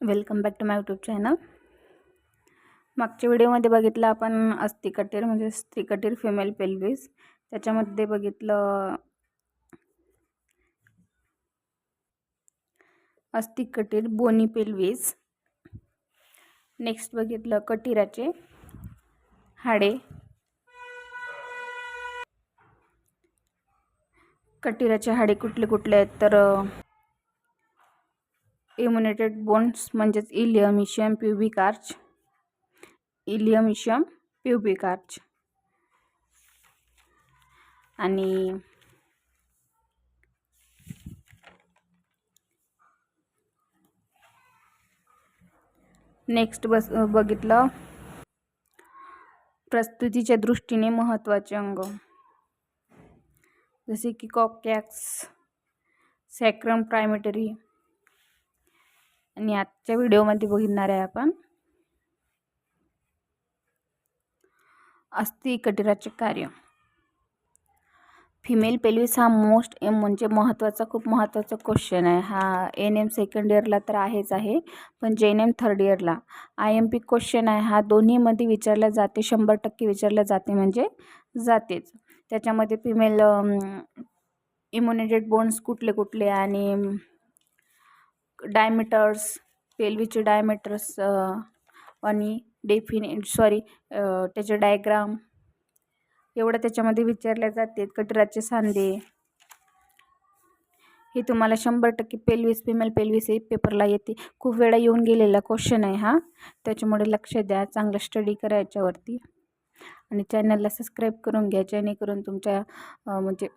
Welcome back to my YouTube channel. मागच्या व्हिडिओमध्ये बघितलं आपण अस्थिकटीर म्हणजे स्त्रिकटीर फिमेल पेल्विस त्याच्यामध्ये बघितलं अस्थिकटीर बोनी पेल्विस नेक्स्ट बघितलं कटिराचे हाडे. कटिराचे हाडे कुठले कुठले आहेत तर इम्युनेटेड बोन्स म्हणजेच ilium ischium pubic arch ilium ischium pubic arch आणि नेक्स्ट बस बघितलं. प्रस्तुतीच्या दृष्टीने महत्त्वाचे अंग. जसे की कॉकॅक्स सॅक्रम प्रायमेटरी आणि आजच्या व्हिडिओमध्ये बघणार आहे आपण. अस्थि कटिराचे कार्य. फिमेल पेल्विस हा मोस्ट एम म्हणजे महत्त्वाचा खूप महत्त्वाचा क्वेश्चन आहे. हा एन एम सेकंड इयरला तर आहेच आहे पण जे एन एम थर्ड इयरला आय एम पी क्वेश्चन आहे. हा दोन्हीमध्ये विचारला जाते शंभर टक्के विचारल्या जाते म्हणजे जातेच. त्याच्यामध्ये फिमेल इम्युनिटेड बोन्स कुठले कुठले आणि डायमीटर्स पेल्वीचे डायमीटर्स आणि डेफिने सॉरी त्याचे डायग्राम एवढं त्याच्यामध्ये विचारल्या जाते. कटराचे सांधे. हे तुम्हाला शंभर टक्के पेलवीस फिमेल पेलवीस हे पेपरला येते. खूप वेळा येऊन गेलेला क्वेश्चन आहे हा. त्याच्यामुळे लक्ष द्या. चांगलं स्टडी करा याच्यावरती. आणि चॅनलला सबस्क्राईब करून घ्या. जेणेकरून तुमच्या म्हणजे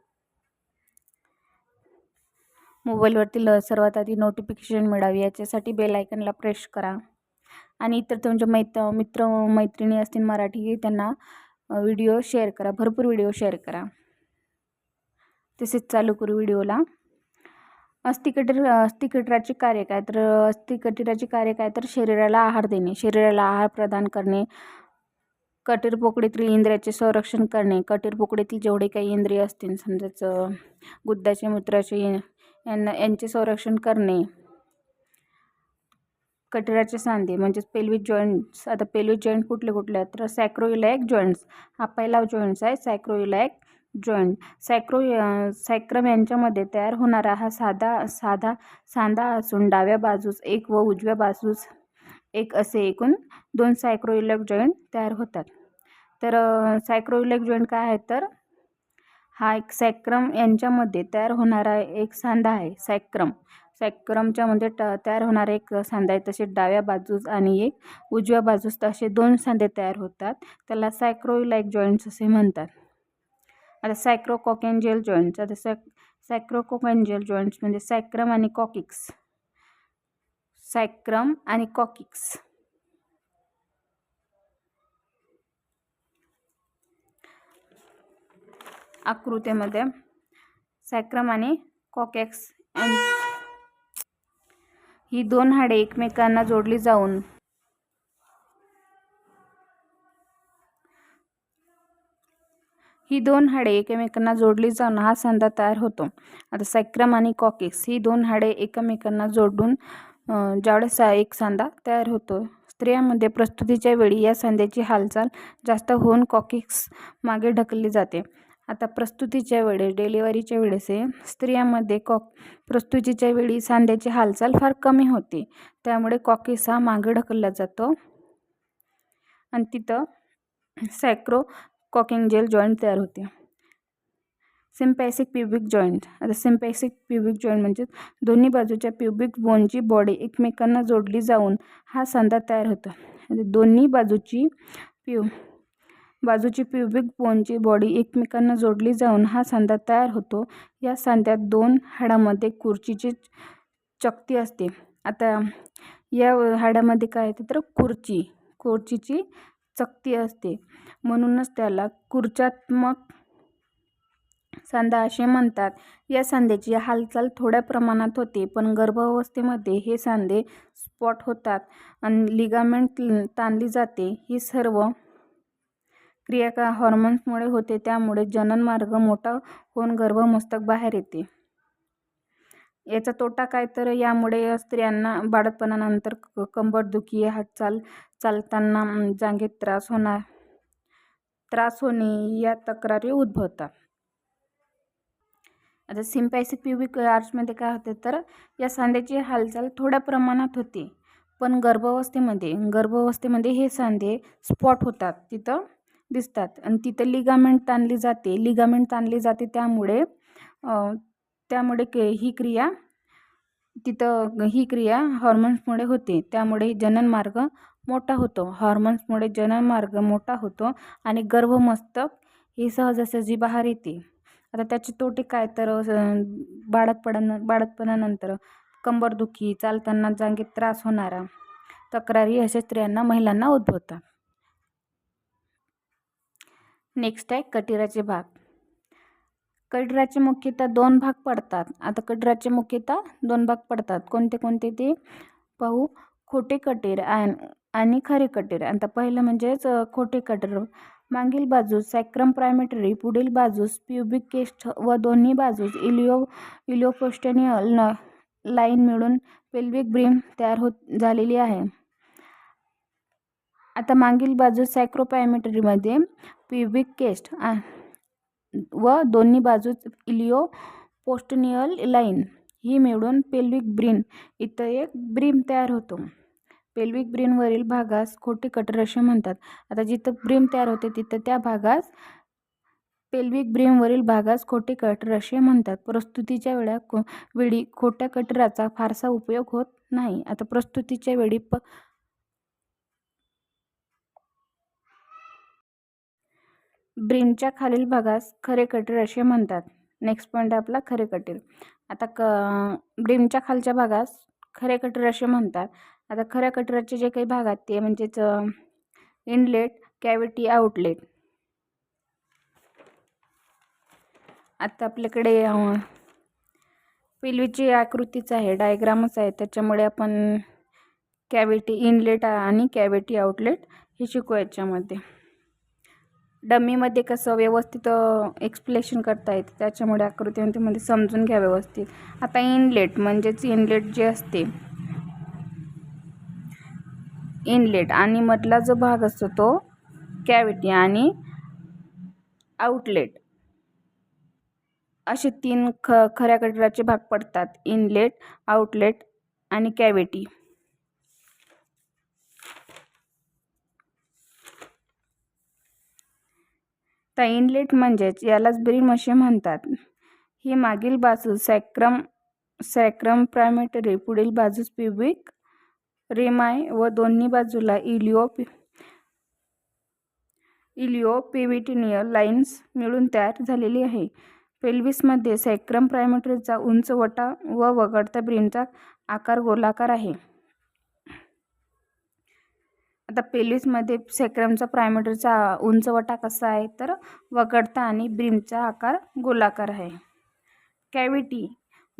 मोबाईलवरती ल सर्वात आधी नोटिफिकेशन मिळावी. याच्यासाठी बेल आयकनला प्रेस करा. आणि इतर तुमच्या मैत्र मित्र मैत्रिणी असतील मराठी त्यांना व्हिडिओ शेअर करा. भरपूर व्हिडिओ शेअर करा. तसेच चालू करू व्हिडिओला अस्थिकटीर अस्थिकटराचे कार्य काय? तर अस्थिकटिराचे कार्य काय? तर शरीराला आहार देणे. शरीराला आहार प्रदान करणे. कटीर पोकळीतील इंद्रियाचे संरक्षण करणे. कटीर पोकळीतील जेवढे काही इंद्रिय असतील समजाच गुद्दाचे मूत्राचे यांना यांचे संरक्षण करणे. कटराचे सांधे म्हणजेच पेल्विक जॉईंट्स आता पेल्विक जॉईंट कुठले कुठले? आहेत तर सॅक्रोइलॅक जॉईंट्स हा पहिला जॉईंट्स आहे सॅक्रोइलॅक जॉईंट सॅक्रो सॅक्रम यांच्यामध्ये तयार होणारा हा साधा साधा सांधा असून डाव्या बाजूस एक व उजव्या बाजूस एक असे एकूण दोन सायक्रोइलेक जॉईंट तयार होतात. तर सायक्रोइलेक जॉईंट काय आहे? तर हा एक सॅक्रम यांच्यामध्ये तयार होणारा एक सांधा आहे. सॅक्रम. सॅक्रमच्यामध्ये ट तयार होणारा एक सांधा आहे. तसे डाव्या बाजूस आणि एक उजव्या बाजूस असे दोन सांधे तयार होतात. त्याला सायक्रोलाईक जॉईंट्स असे म्हणतात. आता सायक्रोकॉकेंजियल जॉईंट्स आता सॅ सायक्रोकोकेंजियल जॉईंट्स म्हणजे सॅक्रम आणि कॉकिक्स सॅक्रम आणि कॉकिक्स आकृतीमध्ये. सॅक्रम आणि कॉकॅक्स ही दोन हाडे एकमेकांना जोडली जाऊन ही दोन हाडे एकमेकांना जोडली जाऊन हा सांधा तयार होतो. आता सॅक्रम आणि कॉकिक्स ही दोन हाडे एकमेकांना जोडून ज्यावेळेस एक सांधा तयार होतो. स्त्रियांमध्ये प्रस्तुतीच्या वेळी या सांध्याची हालचाल जास्त होऊन कॉकिक्स मागे ढकलली जाते. आता प्रस्तुतीच्या वेळेस डिलिव्हरीच्या वेळेस स्त्रियांमध्ये कॉक प्रस्तुतीच्या वेळी सांध्याची हालचाल फार कमी होते. त्यामुळे कॉकीस हा मागे ढकलला जातो. आणि तिथं सॅक्रो कॉकिंग जेल जॉईंट तयार होते. सिम्पॅसिक प्युबिक जॉईंट आता सिम्पॅसिक प्युबिक जॉईंट म्हणजे दोन्ही बाजूच्या प्युबिक बोनची बॉडी एकमेकांना जोडली जाऊन हा सांधा तयार होतो. दोन्ही बाजूची प्यू बाजूची प्युबिक बोनची बॉडी एकमेकांना जोडली जाऊन हा सांधा तयार होतो. या सांध्यात दोन हाडामध्ये खुर्चीची चकती असते. आता या हाडामध्ये काय येते तर खुर्ची खुर्चीची चकती असते. म्हणूनच त्याला खुर्चात्मक सांधा असे म्हणतात. या सांध्याची हालचाल थोड्या प्रमाणात होते पण गर्भावस्थेमध्ये हे सांधे स्पॉट होतात आणि लिगामेंट ताणली जाते. ही सर्व क्रिया का हॉर्मोन्समुळे होते त्यामुळे जननमार्ग मोठा होऊन गर्भमस्तक बाहेर येते. याचा तोटा काय तर यामुळे स्त्रियांना बाळतपणानंतर क कंबरदुखी हालचाल चालताना जांगेत त्रास होणार त्रास होणे या तक्रारी उद्भवतात. आता सिम्पॅसिक प्युबिक आर्ट्समध्ये काय होते तर या सांध्याची हालचाल थोड्या प्रमाणात होते पण गर्भावस्थेमध्ये गर्भावस्थेमध्ये हे सांधे स्पॉट होतात तिथं दिसतात. आणि तिथं लिगामेंट ताणली जाते. लिगामेंट ताणली जाते त्यामुळे त्यामुळे के ही क्रिया तिथं ही क्रिया हॉर्मोन्समुळे होते. त्यामुळे जननमार्ग मोठा होतो. हॉर्मोन्समुळे जननमार्ग मोठा होतो आणि गर्भमस्तक ही सहजासहजी बाहेर येते. आता त्याचे तोटे काय तर बाळतपणा बाळतपणानंतर कंबरदुखी चालताना जांगेत त्रास होणारा तक्रारी अशा स्त्रियांना महिलांना उद्भवतात. नेक्स्ट आहे कटिराचे भाग. कटराचे मुख्यतः दोन भाग पडतात. आता कटराचे मुख्यतः दोन भाग पडतात. कोणते कोणते ते? पाहू. खोटे कटीर आणि खरे कटीर. आता पहिलं म्हणजेच खोटे कटीर. मागील बाजूस सॅक्रम प्रायमेटरी पुढील बाजूस प्युबिक केस्ट व दोन्ही बाजूस इलिओ इलिओपोस्टेनियल न लाईन मिळून पेल्विक ब्रीम तयार होत झालेली आहे. आता मागील बाजूस सॅक्रोपॅमेटरीमध्ये प्युबिक केस्ट व दोन्ही बाजूच इलिओ पोस्टनियल लाईन. ही मिळून पेल्विक ब्रिन इथं एक ब्रीम तयार होतो. पेल्विक ब्रिनवरील भागास खोटे कटर असे म्हणतात. आता जिथं ब्रीम तयार होते तिथं त्या भागास पेल्विक ब्रीमवरील भागास खोटे कटर असे म्हणतात. प्रस्तुतीच्या वेळा को वेळी खोट्या कटराचा फारसा उपयोग होत नाही. आता प्रस्तुतीच्या वेळी प ब्रीमच्या खालील भागास खरे कटीर असे म्हणतात. नेक्स्ट पॉईंट आपला खरे कटीर आता क ब्रीमच्या खालच्या भागास खरे कटीर असे म्हणतात. आता खऱ्या कटराचे जे काही भाग आहेत ते म्हणजेच इनलेट कॅविटी आउटलेट आता आपल्याकडे पिलवीची आकृतीच आहे डायग्रामच आहे. त्याच्यामुळे आपण कॅविटी इनलेट आणि कॅविटी आउटलेट हे शिकू याच्यामध्ये. डमीमध्ये कसं व्यवस्थित एक्सप्लेशन करता येते त्याच्यामुळे आकृतीमध्ये समजून घ्या व्यवस्थित. आता इनलेट म्हणजेच इनलेट जे असते इनलेट आणि मधला जो भाग असतो तो कॅविटी आणि आउटलेट असे तीन ख खऱ्या कटराचे भाग पडतात इनलेट आउटलेट आणि कॅविटी तर इनलेट म्हणजेच यालाच ब्रीम असे म्हणतात. ही मागील बाजू सॅक्रम सॅक्रम प्रायमेटरी पुढील बाजूस प्युबिक रेमाय व दोन्ही बाजूला इलिओ इलिओ पिविटिनियल लाईन्स मिळून तयार झालेली आहे. पेल्विसमध्ये सॅक्रम प्रायमेटरीचा उंच वटा व वगळता ब्रीमचा आकार गोलाकार आहे. आता पेलीसमध्ये सेक्रमचा प्रायमीटरचा उंचवटा कसा आहे? तर वगळता आणि ब्रीमचा आकार गोलाकार आहे. कॅविटी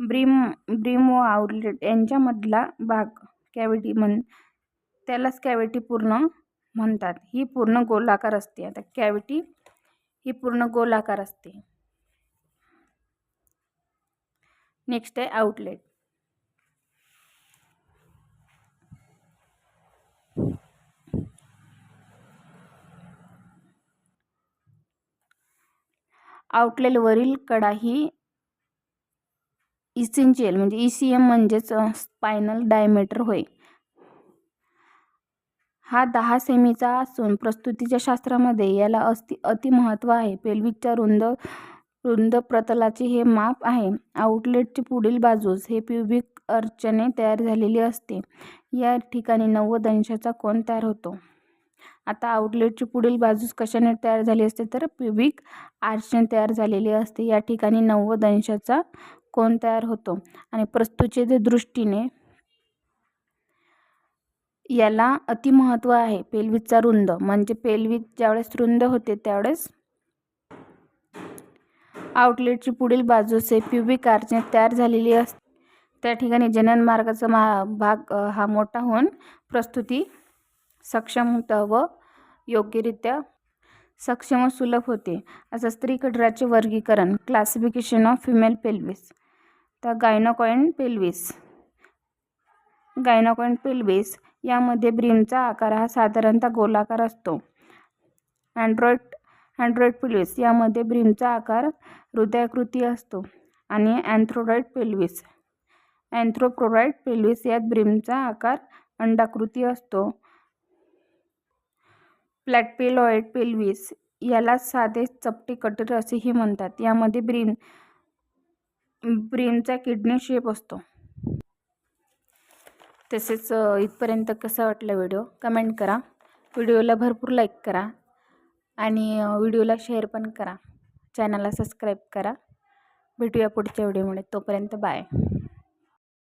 ब्रीम ब्रीम व आउटलेट यांच्यामधला भाग कॅविटी म्हण त्यालाच कॅविटी पूर्ण म्हणतात. ही पूर्ण गोलाकार असते. आता कॅविटी ही पूर्ण गोलाकार असते. नेक्स्ट आहे आउटलेट. आउटलेटवरील कडा ही इसेन्शियल म्हणजे ई सी एम म्हणजेच स्पायनल डायमीटर होय. हा दहा सेमीचा असून प्रस्तुतीच्या शास्त्रामध्ये याला अस्ति अतिमहत्त्व आहे. पेल्विकच्या रुंद रुंद प्रतलाचे हे माप आहे. आउटलेटची पुढील बाजूस हे प्युबिक अर्चने तयार झालेली असते. या ठिकाणी नव्वद अंशाचा कोण तयार होतो. आता आउटलेटची पुढील बाजूस कशाने तयार झाली असते तर प्युबिक आर्चने तयार झालेली असते. या ठिकाणी नव्वद अंशाचा कोण तयार होतो आणि प्रस्तुचे दृष्टीने याला अतिमहत्त्व आहे पेलवीचा रुंद. म्हणजे पेलवीत ज्यावेळेस रुंद होते त्यावेळेस आउटलेटची पुढील बाजूस प्युबिक आर्चने तयार झालेली असते. त्या ठिकाणी जननमार्गाचा मा भाग हा मोठा होऊन प्रस्तुती सक्षम होतं व योग्यरित्या सक्षम व सुलभ होते. असं स्त्री कटराचे वर्गीकरण. क्लासिफिकेशन ऑफ फिमेल पेल्विस तर गायनोकॉइन पेल्विस गायनोकॉइन पेल्विस यामध्ये ब्रीमचा आकार हा साधारणतः गोलाकार असतो. अँड्रॉइड अँड्रॉइड पेल्विस यामध्ये ब्रीमचा आकार हृदयाकृती असतो आणि अँथ्रोडॉइड पेल्विस अँथ्रोप्रोडॉइड पेल्विस यात ब्रीमचा आकार अंडाकृती असतो. प्लॅटपेलॉइड पेल्विस याला साधे चपटे कटर असेही म्हणतात. यामध्ये ब्रीम ब्रीमचा किडनी शेप असतो. तसेच इथपर्यंत कसा वाटला व्हिडिओ? कमेंट करा. व्हिडिओला भरपूर लाईक करा आणि व्हिडिओला शेअर पण करा. चॅनलला सबस्क्राईब करा. भेटूया पुढच्या व्हिडिओमुळे तोपर्यंत बाय.